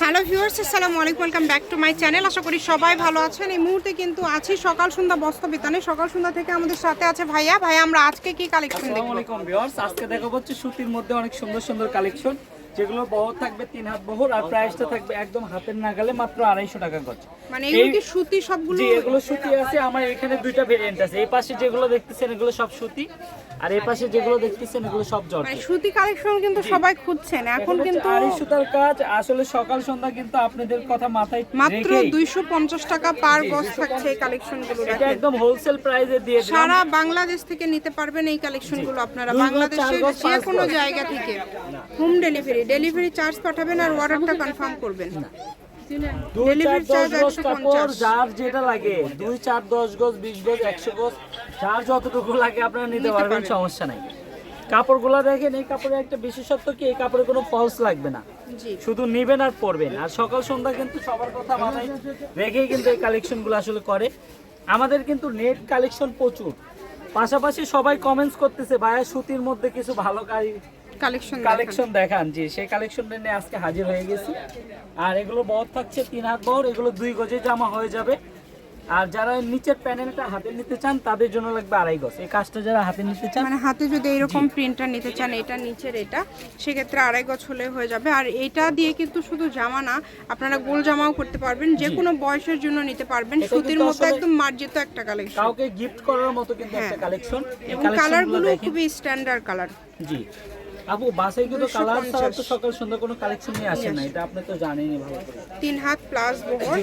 Hello viewers, আসসালামু আলাইকুম, welcome back to my channel. আশা করি সবাই ভালো আছেন। এই মুহূর্তে কিন্তু আছি সকাল সন্ধ্যা বস্ত্র বিতানে সকাল সন্ধ্যা থেকে আমাদের সাথে আছে ভাইয়া। ভাইয়া, আমরা আজকে কি কালেকশন দেখব? আসসালামু আলাইকুম ভিউয়ার্স। আজকে দেখাবো হচ্ছে সুতির মধ্যে অনেক সুন্দর সুন্দর কালেকশন যেগুলো বহর থাকবে তিন হাত বহর আর প্রাইসটা থাকবে একদম হাতের নাগালে মাত্র আড়াইশো টাকা গজ মানে এগুলো এই- কি সুতি সবগুলো? জি এগুলো সুতি আছে আমার এখানে দুইটা ভেরিয়েন্ট আছে। এই পাশে যেগুলো দেখতেছেন এগুলো সব সুতি। আর এই পাশে যেগুলো দেখতেছেন এগুলো সব জর্জ মানে সুতি কালেকশন কিন্তু সবাই খুঁজছেন। এখন কিন্তু আড়াই সুতার কাজ। আসলে সকাল সন্ধ্যা কিন্তু আপনাদের কথা মাথায় মাত্র রেখেই দুইশো পঞ্চাশ টাকা পার গজ থাকছে এই কালেকশনগুলো এটা একদম হোলসেল প্রাইসে দিয়ে দিলাম। সারা বাংলাদেশ থেকে নিতে পারবেন এই কালেকশনগুলো আপনারা। বাংলাদেশের যে কোনো জায়গা থেকে। হোম ডেলিভারি ডেলিভারি চার্জ পাঠাবেন আর অর্ডারটা কনফার্ম করবেন। ডেলিভারি চার্জ একশো পঞ্চাশ। যার যেটা লাগে। দুই চার দশ গজ বিশ গজ একশো গজ যার যতটুকু লাগে আপনারা নিতে পারবেন সমস্যা নাই। কাপড়গুলো দেখেন এই কাপড়ের একটা বিশেষত্ব কি? এই কাপড়ে কোনো ফলস লাগবে না। শুধু নেবেন আর পরবেন। আর সকাল সন্ধ্যা কিন্তু সবার কথা মাথায় রেখেই কিন্তু এই কালেকশনগুলো আসলে করে। আমাদের কিন্তু নেট কালেকশন প্রচুর। পাশাপাশি সবাই কমেন্টস করতেছে ভাইয়া সুতির মধ্যে কিছু ভালো কাজ- কালেকশন কালেকশন দেখান জি সেই কালেকশনটা নিয়ে আজকে হাজির হয়ে গেছি। আর এগুলো বহর থাকছে তিন হাত বহর এগুলো দুই গজে জামা হয়ে যাবে। আর যারা নিচের প্যানেলটা হাতে নিতে চান তাদের জন্য লাগবে আড়াই গজ। এই কাজটা যারা হাতে নিতে চান মানে হাতে যদি এরকম প্রিন্টার নিতে চান এটা নিচের এটা সেক্ষেত্রে আড়াই গজ হলে হয়ে যাবে। আর এটা দিয়ে কিন্তু শুধু জামা না আপনারা গোল জামাও করতে পারবেন যে কোনো বয়সের জন্য নিতে পারবেন। সুতির মতো একদম মার্জিত একটা কালেকশন কাউকে গিফট করার মতো কিন্তু একটা হ্যাঁ। কালেকশন এবং কালেকশনগুলো কালারগুলো খুবই স্ট্যান্ডার্ড কালার জি। আপু বাসায় কিন্তু কালার ছাড়া তো সকাল সন্ধ্যা কোনো কালেকশন নিয়ে আসে না এটা আপনি তো জানেনই ভালো করে। তিন হাত প্লাস বহর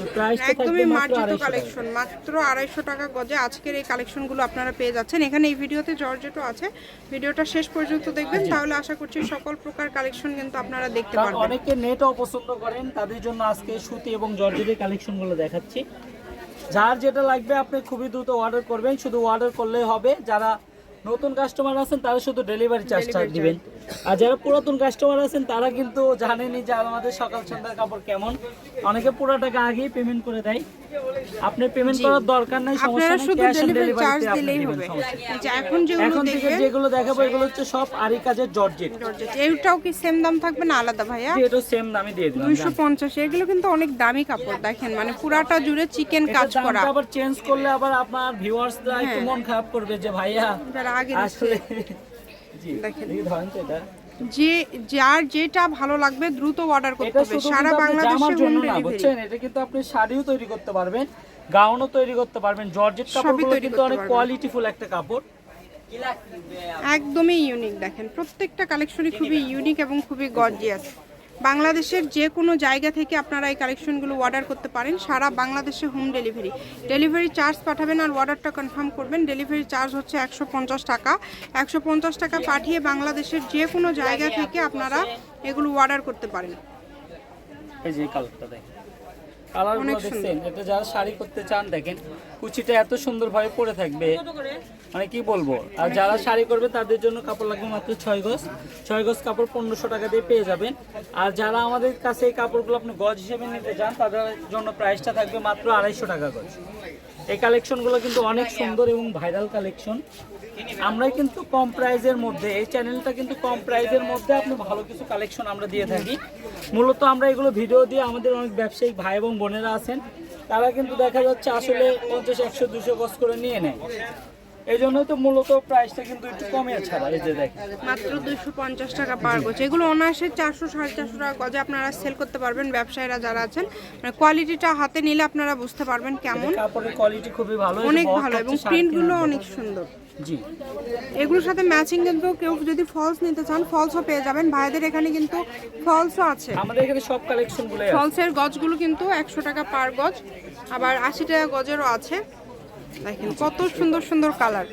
একদমই মার্জিত কালেকশন মাত্র আড়াইশো টাকা গজে আজকের এই কালেকশনগুলো আপনারা পেয়ে যাচ্ছেন। এখানে এই ভিডিওতে জর্জেটও আছে। ভিডিওটা শেষ পর্যন্ত দেখবেন। তাহলে আশা করছি সকল প্রকার কালেকশন কিন্তু আপনারা দেখতে পারবেন। অনেকে নেটও পছন্দ করেন তাদের জন্য আজকে সুতি এবং জর্জেটের কালেকশনগুলো দেখাচ্ছি। যার যেটা লাগবে আপনি খুবই দ্রুত অর্ডার করবেন। শুধু অর্ডার করলেই হবে। যারা নতুন কাস্টমার আছেন তারা শুধু ডেলিভারি চার্জটা দিবেন। আর যারা পুরাতন কাস্টমার আছেন তারা কিন্তু জানেনি যে আমাদের সকাল সন্ধ্যার কাপড় কেমন। অনেকে পুরো টাকা আগেই পেমেন্ট করে দেয়। আপনি পেমেন্ট করার দরকার নাই সমস্যা আপনারা নেই ক্যাশ অন ডেলিভারি চার্জ দিলেই হবে। যে এখন যেগুলো এখন থেকে যেগুলো দেখাবো এগুলো হচ্ছে সব আরি কাজের জর্জেট। জর্জেট এইটাও কি সেম দাম থাকবে না আলাদা ভাইয়া? এটা সেম দামে দিয়ে দিলাম দুইশো পঞ্চাশ এগুলো কিন্তু অনেক দামি কাপড় দেখেন মানে পুরাটা জুড়ে চিকেন কাজ করা। আবার চেঞ্জ করলে আবার আপনার ভিউয়ার্সরা একটু হ্যাঁ। মন খারাপ করবে যে ভাইয়া যারা আগে আসলে জি দেখেন। দেখি ধরেন তো এটা। যে যার যেটা ভালো লাগবে দ্রুত অর্ডার করতে হবে। সারা বাংলাদেশের বাংলাদেশে হোম জন্য না ডেলিভারি বুঝছেন? এটা কিন্তু আপনি শাড়িও তৈরি করতে পারবেন গাউনও তৈরি করতে পারবেন জর্জেট কাপড়গুলো তৈরি কিন্তু করতে অনেক। কোয়ালিটিফুল একটা কাপড়। একদমই ইউনিক দেখেন। প্রত্যেকটা কালেকশনই খুবই ইউনিক এবং খুবই গর্জিয়াস বাংলাদেশের যে কোনো জায়গা থেকে আপনারা এই কালেকশনগুলো অর্ডার করতে পারেন। সারা বাংলাদেশে হোম ডেলিভারি ডেলিভারি চার্জ পাঠাবেন আর অর্ডারটা কনফার্ম করবেন। ডেলিভারি চার্জ হচ্ছে একশো পঞ্চাশ টাকা। একশো পঞ্চাশ টাকা পাঠিয়ে বাংলাদেশের যে কোনো জায়গা থেকে আপনারা এগুলো অর্ডার করতে পারেন। এই যে কালারটা দেখেন। কালারগুলো দেখছেন এটা যারা শাড়ি করতে চান দেখেন কুচিটা এত সুন্দরভাবে পরে থাকবে। মানে কি বলব? আর যারা শাড়ি করবে তাদের জন্য কাপড় লাগবে মাত্র ছয় গজ। ছয় গজ কাপড় পনেরোশো টাকা দিয়ে পেয়ে যাবেন। আর যারা আমাদের কাছে এই কাপড়গুলো আপনি গজ হিসেবে নিতে চান তাদের জন্য প্রাইসটা থাকবে মাত্র আড়াইশো টাকা গজ। এই কালেকশনগুলো কিন্তু অনেক সুন্দর এবং ভাইরাল কালেকশন আমরা কিন্তু কম প্রাইজের মধ্যে, এই চ্যানেলটা কিন্তু কম প্রাইজের মধ্যে আপনি ভালো কিছু কালেকশন আমরা দিয়ে থাকি। মূলত আমরা এগুলো ভিডিও দিয়ে আমাদের অনেক ব্যবসায়িক ভাই এবং বোনেরা আছেন। তারা কিন্তু দেখা যাচ্ছে আসলে পঞ্চাশ, একশো, দুশো গজ করে নিয়ে নেয়। এই জন্যই তো মূলত প্রাইসটা কিন্তু একটু কমে ছাড়া এই যে দেখেন। মাত্র দুশো পঞ্চাশ টাকা পার গজ এগুলো অনায়াসে চারশো সাড়ে চারশো টাকা গজে আপনারা সেল করতে পারবেন ব্যবসায়ীরা যারা আছেন। মানে কোয়ালিটিটা হাতে নিলে আপনারা বুঝতে পারবেন কেমন। কাপড়ের কোয়ালিটি খুবই ভালো অনেক ভালো এবং প্রিন্টগুলো অনেক সুন্দর। জি। এগুলোর সাথে ম্যাচিং কিন্তু কেউ যদি ফলস নিতে চান ফলসও পেয়ে যাবেন। ভাইদের এখানে কিন্তু ফলসও আছে। আমাদের এখানে সব কালেকশনগুলো ফলসের গজগুলো কিন্তু একশো টাকা পার গজ আবার আশি টাকা গজেরও আছে। দেখেন কত সুন্দর সুন্দর কালার।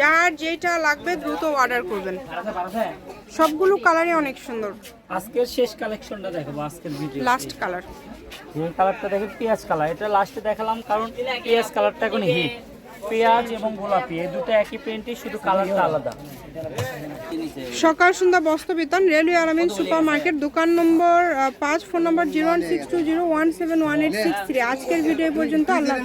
যার যেটা লাগবে দ্রুত অর্ডার করবেন। সবগুলো কালারই অনেক সুন্দর। আজকের শেষ কালেকশনটা দেখাবো আজকের ভিডিও লাস্ট কালার এই কালারটা দেখেন পেঁয়াজ কালার এটা লাস্টে দেখালাম কারণ পেঁয়াজ কালারটা এখন হিট পেঁয়াজ এবং গোলাপি এই দুটো একই প্রিন্টই শুধু কালারটা আলাদা। সকাল সন্ধ্যা বস্ত্র বিতান রেলওয়ে আলামিন সুপার মার্কেট দোকান নম্বর পাঁচ, phone number zero one six two zero one seven one eight six three আজকের ভিডিও পর্যন্ত আল্লাহ।